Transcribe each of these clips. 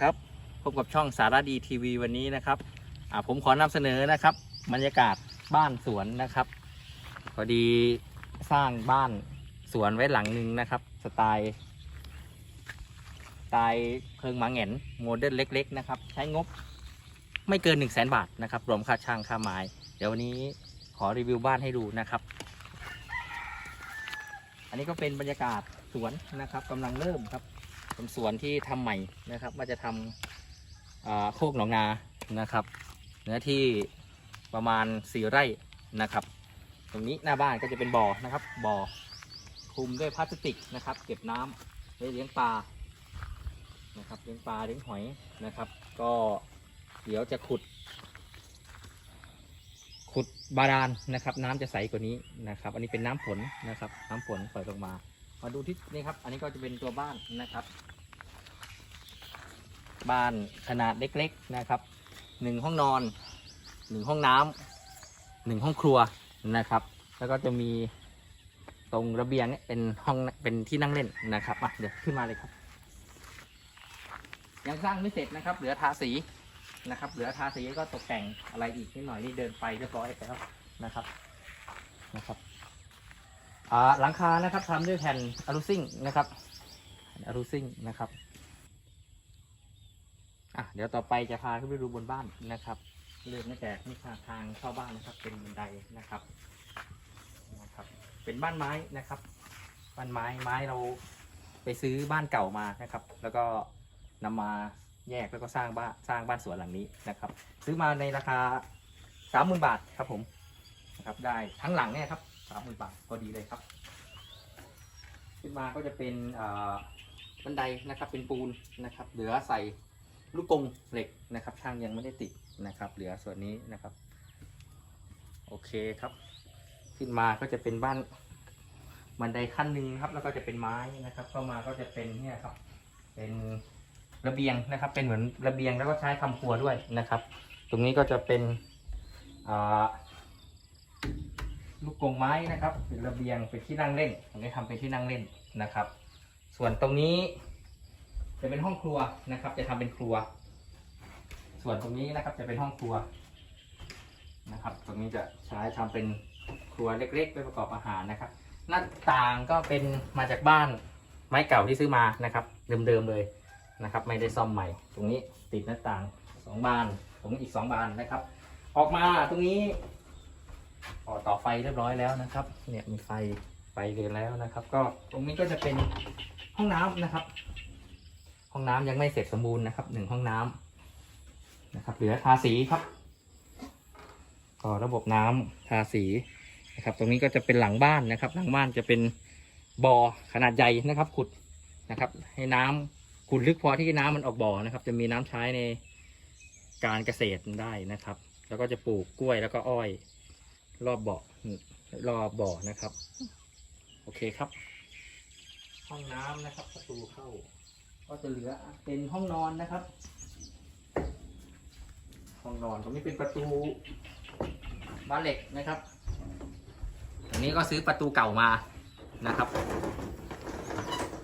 ครับพบกับช่องสารดีทีวีวันนี้นะครับผมขอนำเสนอนะครับ บรรยากาศบ้านสวนนะครับ พอดีสร้างบ้านสวนไว้หลังหนึ่งนะครับ สไตล์สไตล์เพิงหมาแหงนโมเดิร์นเล็ก ๆ นะครับ ใช้งบไม่เกิน 1 0 0 0 0แบาทนะครับรวมค่าช่างค่าไม้เดี๋ยววันนี้ขอรีวิวบ้านให้ดูนะครับ อันนี้ก็เป็นบรรยากาศสวนนะครับกำลังเริ่มครับ เป็นสวนที่ทำใหม่นะครับว่าจะทำโคกหนองนานะครับ เนื้อที่ประมาณสี่ไร่นะครับ ตรงนี้หน้าบ้านก็จะเป็นบ่อนะครับบ่อคลุมด้วยพลาสติกนะครับ เก็บน้ำไว้เลี้ยงปลานะครับเลี้ยงปลาเลี้ยงหอยนะครับ ก็เดี๋ยวจะขุด ขุดบาดาลนะครับ น้ำจะใสกว่านี้นะครับ อันนี้เป็นน้ำฝนนะครับ น้ำฝนปล่อยลงมา มาดูที่นี่ครับ อันนี้ก็จะเป็นตัวบ้านนะครับ บ้านขนาดเล็กๆนะครับหนึ่งห้องนอนหนึ่งห้องน้ำหนึ่งห้องครัวนะครับ แล้วก็จะมีตรงระเบียงเนี่ยเป็นห้องเป็นที่นั่งเล่นนะครับมาเดี๋ยวขึ้นมาเลยครับ ยังสร้างไม่เสร็จนะครับ เหลือทาสีนะครับ เหลือทาสีก็ตกแต่งอะไรอีกนิดหน่อยนี่เดินไปเรียบร้อยแล้วนะครับนะครับอ่าหลังคานะครับทำด้วยแผ่นอะลูซิ่งนะครับอะลูซิ่งนะครับ เดี๋ยวต่อไปจะพาขึ้นไปดูบนบ้านนะครับ เริ่มตั้งแต่นี่ค่ะทางเข้าบ้านนะครับ เป็นบันไดนะครับนะครับ เป็นบ้านไม้นะครับ บ้านไม้ไม้เราไปซื้อบ้านเก่ามานะครับ แล้วก็นำมาแยกแล้วก็สร้างบ้านสร้างบ้านสวนหลังนี้นะครับ ซื้อมาในราคาสามหมื่นบาทครับผมนะครับ ได้ทั้งหลังเนี่ยครับสามหมื่นบาทพอดีเลยครับ ขึ้นมาก็จะเป็นอ่าบันไดนะครับเป็นปูนนะครับ เหลือใส่ ลูกกงเหล็กนะครับ ช่างยังไม่ได้ติดนะครับ เหลือส่วนนี้นะครับ โอเคครับ ขึ้นมาก็จะเป็นบ้านบันไดขั้นหนึ่งครับ แล้วก็จะเป็นไม้นะครับ เข้ามาก็จะเป็นเนี่ยครับ เป็นระเบียงนะครับ เป็นเหมือนระเบียงแล้วก็ใช้ทำครัวด้วยนะครับ ตรงนี้ก็จะเป็นลูกกงไม้นะครับ เป็นระเบียงเป็นที่นั่งเล่นผมได้ทำเป็นที่นั่งเล่นนะครับ ส่วนตรงนี้ จะเป็นห้องครัวนะครับ จะทำเป็นครัว ส่วนตรงนี้นะครับจะเป็นห้องครัวนะครับ ตรงนี้จะใช้ทำเป็นครัวเล็กๆไว้ประกอบอาหารนะครับ หน้าต่างก็เป็นมาจากบ้านไม้เก่าที่ซื้อมานะครับเดิมๆเลยนะครับ ไม่ได้ซ่อมใหม่ ตรงนี้ติดหน้าต่างสองบานตรงนี้อีกสองบานนะครับ ออกมาตรงนี้ต่อต่อไฟเรียบร้อยแล้วนะครับ เนี่ยมีไฟไฟเดินแล้วนะครับ ก็ตรงนี้ก็จะเป็นห้องน้ำนะครับ ห้องน้ำยังไม่เสร็จสมบูรณ์นะครับหนึ่งห้องน้ำนะครับ เหลือทาสีครับต่อระบบน้ำทาสีนะครับ ตรงนี้ก็จะเป็นหลังบ้านนะครับ หลังบ้านจะเป็นบ่อขนาดใหญ่นะครับ ขุดนะครับ ให้น้ำขุดลึกพอที่น้ำมันออกบ่อนะครับ จะมีน้ำใช้ในการเกษตรได้นะครับ แล้วก็จะปลูกกล้วยแล้วก็อ้อย รอบบาะรอบบ่อนะครับ โอเคครับ ห้องน้ำนะครับประตูเข้า ก็จะเหลือเป็นห้องนอนนะครับ ห้องนอนตรงนี้เป็นประตูบานเหล็กนะครับอันนี้ก็ซื้อประตูเก่ามานะครับ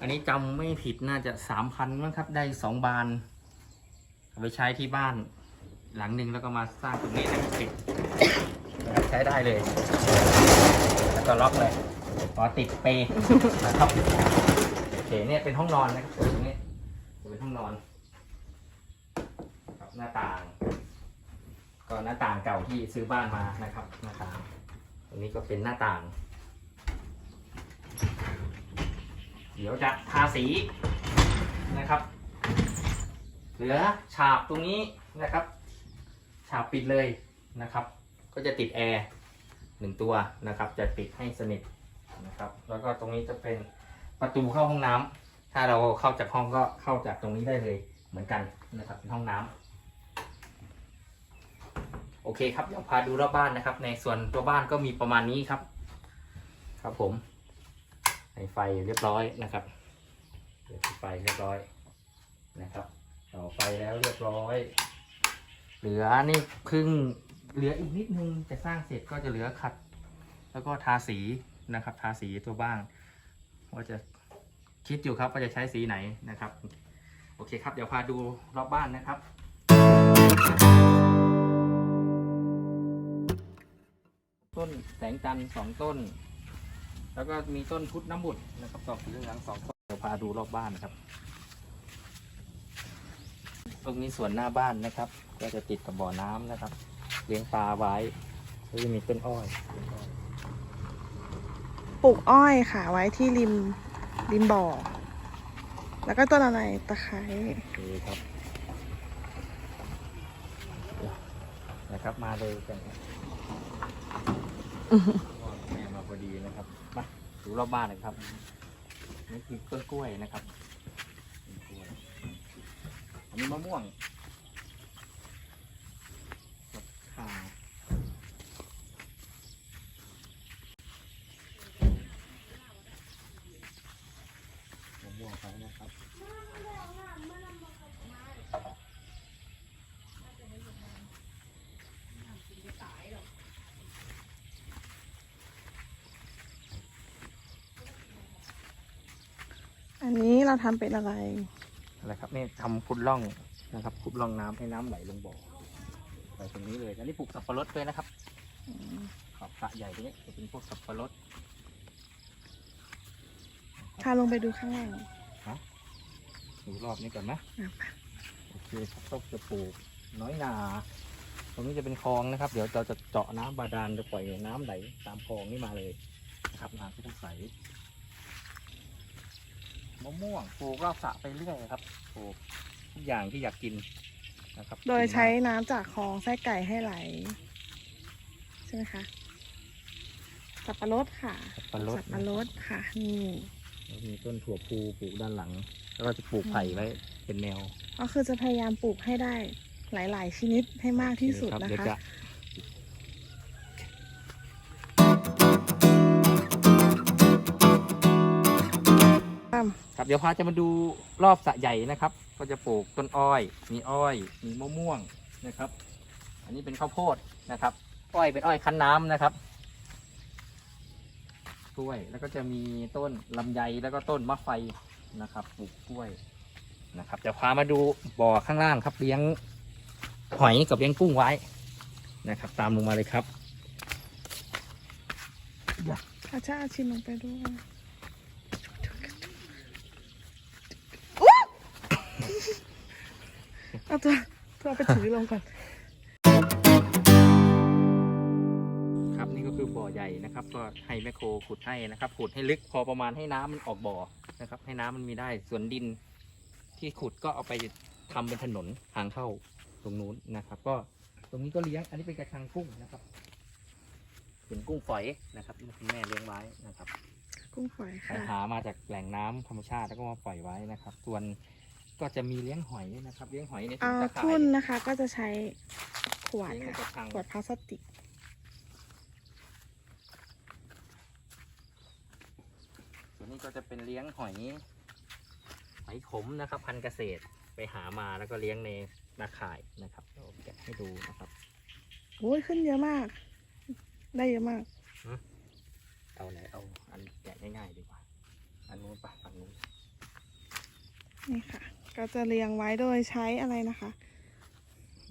อันนี้จำไม่ผิดน่าจะสามพันมั้งครับได้สองบานเอาไปใช้ที่บ้านหลังหนึ่งแล้วก็มาสร้างตรงนี้ให้มันปิดนะครับใช้ได้เลย แล้วก็ล็อกเลยพอติดเปย์นะครับโอเคเนี่ยเป็นห้องนอนนะครับตรงนี้ จะเป็นห้องนอนกับหน้าต่าง ก็หน้าต่างเก่าที่ซื้อบ้านมานะครับ หน้าต่าง ตรงนี้ก็เป็นหน้าต่าง เดี๋ยวจะทาสีนะครับ เหลือฉาบตรงนี้นะครับ ฉาบปิดเลยนะครับ ก็จะติดแอร์หนึ่งตัวนะครับ จะปิดให้สนิทนะครับ แล้วก็ตรงนี้จะเป็นประตูเข้าห้องน้ำ ถ้าเราเข้าจากห้องก็เข้าจากตรงนี้ได้เลยเหมือนกันนะครับเป็นห้องน้ำโอเคครับเดี๋ยวพาดูรอบบ้านนะครับ ในส่วนตัวบ้านก็มีประมาณนี้ครับ ครับผมไฟเรียบร้อยนะครับเปิดไฟเรียบร้อยนะครับต่อไฟแล้วเรียบร้อย เหลือนี่ครึ่งเหลืออีกนิดนึงจะสร้างเสร็จก็จะเหลือขัด แล้วก็ทาสีนะครับ ทาสีตัวบ้างว่าจะ คิดอยู่ครับว่าจะใช้สีไหนนะครับ โอเคครับ เดี๋ยวพาดูรอบบ้านนะครับ ต้นแสงจันทร์สองต้น แล้วก็มีต้นพุทธน้ำบุตรนะครับดอกสีเหลืองสองต้นเดี๋ยวพาดูรอบบ้านนะครับ ตรงนี้สวนหน้าบ้านนะครับ ก็จะติดกับบ่อน้ำนะครับ เลี้ยงปลาไว้แล้วจะมีต้นอ้อยปลูกอ้อยค่ะไว้ที่ริม ริมบ่อ แล้วก็ต้นอะไรตะไคร้โอเครับนะครับมาเลยกันครับแม่มาพอดีนะครับมาดูรอบบ้านเลยครับนี่คือต้นกล้วยนะครับต้นกล้วยอันนี้มะม่วงกับข่ามะม่วงเขานะครับ อันนี้เราทำเป็นอะไร อะไรครับนี่ทำขุดร่องนะครับขุดร่องน้ำให้น้ำไหลลงบ่อไปตรงนี้เลยอันนี้ปลูกสับปะรดด้วยนะครับขอบสระใหญ่ตรงนี้จะเป็นพวกสับปะรดพาลงไปดูข้างล่างดูรอบนี้ก่อนนะอะไปโอเคครับต้องจะปลูกน้อยนา ตรงนี้จะเป็นคลองนะครับ เดี๋ยวเราจะเจาะน้ำบาดาลจะปล่อยน้ำไหลตามคลองนี่มาเลยนะครับน้ำที่ต้องใส มะม่วงปลูกรอบสระไปเรื่อยครับปลูกทุกอย่างที่อยากกินนะครับโดยใช้น้ำจากคลองไส้ไก่ให้ไหล ใช่ไหมคะสับปะรดค่ะสับปะรดสับปะรดค่ะ นี่แล้วมีต้นถั่วพูปลูกด้านหลัง แล้วก็จะปลูกไผ่ไว้เป็นแนว ก็คือจะพยายามปลูกให้ได้หลาย ๆ ชนิดให้มากที่สุดรับนะเดี๋ยวคะ จะ เดี๋ยวพาจะมาดูรอบสระใหญ่นะครับ ก็จะปลูกต้นอ้อย มีอ้อย มีมะม่วงนะครับ อันนี้เป็นข้าวโพดนะครับ อ้อยเป็นอ้อยคั้นน้ำนะครับกล้วย แล้วก็จะมีต้นลำไยแล้วก็ต้นมะไฟนะครับปลูกกล้วยนะครับเดี๋ยวพามาดูบ่อข้างล่างครับเลี้ยงหอยกับเลี้ยงกุ้งไว้นะครับ ตามลงมาเลยครับอาจาชิมลงไปด้วย เอาตัวตัวไปถือลงก่อน ครับนี่ก็คือบ่อใหญ่นะครับ ก็ให้แมคโครขุดให้นะครับ ขุดให้ลึกพอประมาณให้น้ำมันออกบ่อนะครับ ให้น้ำมันมีได้ ส่วนดินที่ขุดก็เอาไปทำเป็นถนนทางเข้าตรงนู้นนะครับ ก็ตรงนี้ก็เลี้ยง อันนี้เป็นกระชังกุ้งนะครับ เป็นกุ้งฝอยนะครับที่คุณแม่เลี้ยงไว้นะครับ กุ้งฝอยไปค่ะ หามาจากแหล่งน้ำธรรมชาติแล้วก็มาปล่อยไว้นะครับ ส่วน ก็จะมีเลี้ยงหอยนะครับเลี้ยงหอยในถุอ่างตะข่าทุ่ยนนะคะ ก็จะใช้ขวดเลี้ยงในกค่ะระชังขวดพลาสติกส่วนนี้ก็จะเป็นเลี้ยงหอยหอยขมนะครับ พันธุ์เกษตรไปหามาแล้วก็เลี้ยงในนาข่ายนะครับเดี๋ยวแกะให้ดูนะครับโอ้ยขึ้นเยอะมาก ได้เยอะมากเอาไหนเอาอันแกะง่ายๆดีกว่า อันนู้นปะฝั่งนู้นนี่ค่ะ ก็จะเรียงไว้โดยใช้อะไรนะคะ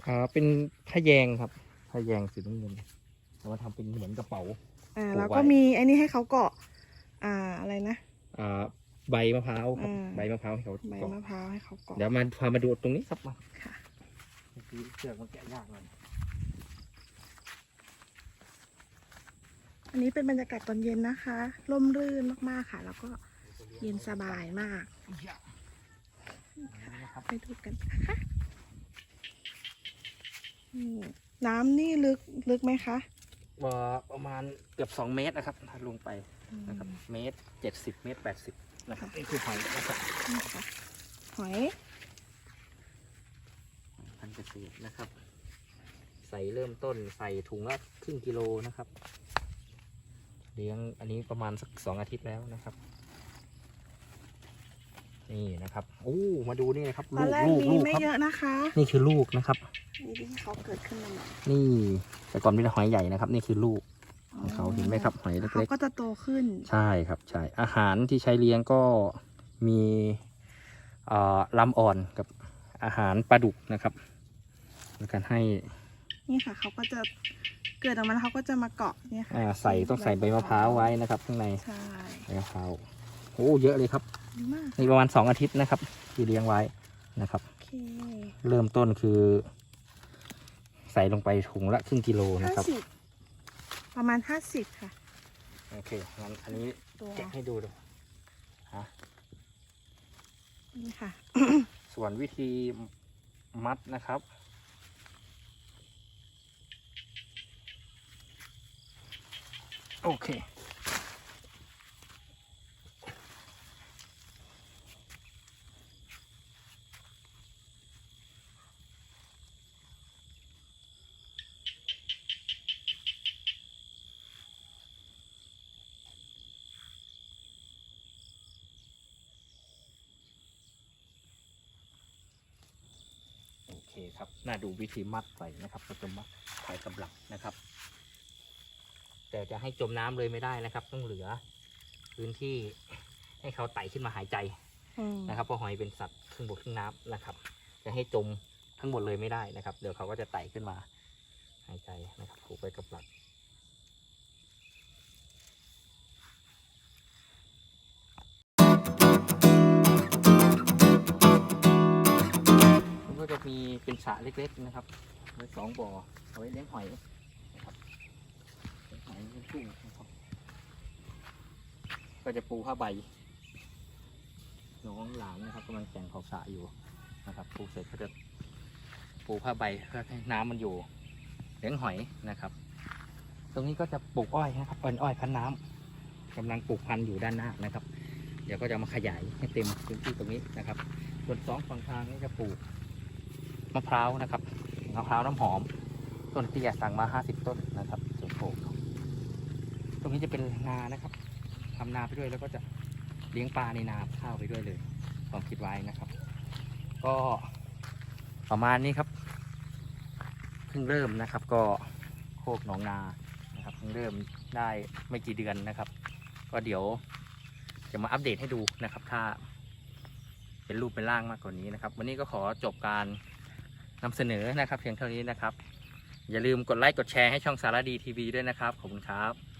อ่าเป็นพะแยงครับพะแยงสีน้ำเงินเอามาทำเป็นเหมือนกระเป๋า อ่าปลูกแล้วก็ไว้มีไอ้นี่ให้เขาเกาะ อ่าอะไรนะ อ่าใบมะพร้าวครับ อ่า ใบมะพร้าวให้เขาใบเกาะมะพร้าวให้เขาเกาะเดี๋ยวมาพามาดูตรงนี้ครับมาค่ะเมื่อกี้เชือกมันแกะยากหน่อยอันนี้เป็นบรรยากาศตอนเย็นนะคะ ร่มรื่นมากๆค่ะ แล้วก็เย็นสบายมากอันนี้นะ ครับ ไปดูกันนะคะนี่น้ำนี่ลึกลึกไหมคะว่าประมาณเกือบสองเมตรนะครับถ้าลงไปนะครับ เมตรเจ็ดสิบเมตรแปดสิบนะครับนี่คือหอยนะครับนี่ค่ะหอยพันธุ์เกษตรนะครับ ใส่เริ่มต้นใส่ถุงละครึ่งกิโลนะครับ เลี้ยงอันนี้ประมาณสักสองอาทิตย์แล้วนะครับ นี่นะครับโอ้มาดูนี่นะครับตอนแรกลูกมีลูกไม่ครับเยอะนะคะนี่คือลูกนะครับนี่ที่เขาเกิดขึ้นมาใหม่นี่ แต่ก่อนเป็นหอยใหญ่นะครับ นี่คือลูกของเขาเห็นไหมครับหอยเขาเล็กก็จะโตขึ้น ๆ ใช่ครับใช่อาหารที่ใช้เลี้ยงก็มีเอ่อลำอ่อนกับอาหารปลาดุกนะครับแล้วกันให้นี่ค่ะเขาก็จะเกิดออกมาแล้วเขาก็จะมาเกาะเนี่ยค่ะอ่าใส่ต้องใส่ใบมะพร้าวไว้นะครับข้างในใช่ ใบมะพร้าว โอ้เยอะเลยครับดีมากนี่ประมาณสองอาทิตย์นะครับ ที่เลี้ยงไว้นะครับ โอเคเริ่มต้นคือ ใส่ลงไปถุงละครึ่งกิโลห้านะครับ สิบประมาณห้าสิบค่ะ โอเคงั้นอันนี้ตัวแกะให้ดูดูฮะนี่ค่ะ ส่วนวิธีมัดนะครับ โอเค คครับ น่าดูวิธีมัดใส่นะครับเราจะมัดถ่ายกำลังนะครับ แต่จะให้จมน้ำเลยไม่ได้นะครับ ต้องเหลือ พื้นที่ให้เขาไต่ขึ้นมาหายใจอืมนะครับเพราะหอยเป็นสัตว์ครึ่งบกครึ่งน้ำนะครับ จะให้จมทั้งหมดเลยไม่ได้นะครับ เดี๋ยวเขาก็จะไต่ขึ้นมาหายใจนะครับผูกไปกับหลัก ก็จะมีเป็นสระเล็ก ๆนะครับไว้สองบ่อเอาไว้เลี้ยงหอยนะครับเลี้ยงหอยเลี้ยงกุ้งนะครับก็จะปูผ้าใบน้องหลานนะครับกำลังแต่งขอบสระอยู่นะครับปูเสร็จก็จะปูผ้าใบเพื่อให้น้ำมันอยู่เลี้ยงหอยนะครับ ตรงนี้ก็จะปลูกอ้อยนะครับเป็นอ้อยพันน้ำกำลังปลูกพันธุ์อยู่ด้านหน้านะครับ เดี๋ยวก็จะมาขยายให้เต็มพื้นที่ตรงนี้นะครับ ส่วนสองฝั่งทางนี้จะปลูก มะพร้าวนะครับมะพร้าวน้ำหอม ต้นเตี้ยสั่งมาห้าสิบต้นนะครับส่วนโขกตรงนี้จะเป็นนานะครับทำนาไปด้วยแล้วก็จะเลี้ยงปลาในนาข้าวไปด้วยเลยความคิดไว้นะครับ ก็ประมาณนี้ครับเพิ่งเริ่มนะครับ ก็โคกหนองนานะครับเพิ่งเริ่มได้ไม่กี่เดือนนะครับ ก็เดี๋ยวจะมาอัปเดตให้ดูนะครับ ถ้าเป็นรูปเป็นร่างมากกว่านี้นะครับ วันนี้ก็ขอจบการ นำเสนอนะครับเพียงเท่านี้นะครับ อย่าลืมกดไลค์กดแชร์ให้ช่องสารดีทีวีด้วยนะครับ ขอบคุณครับ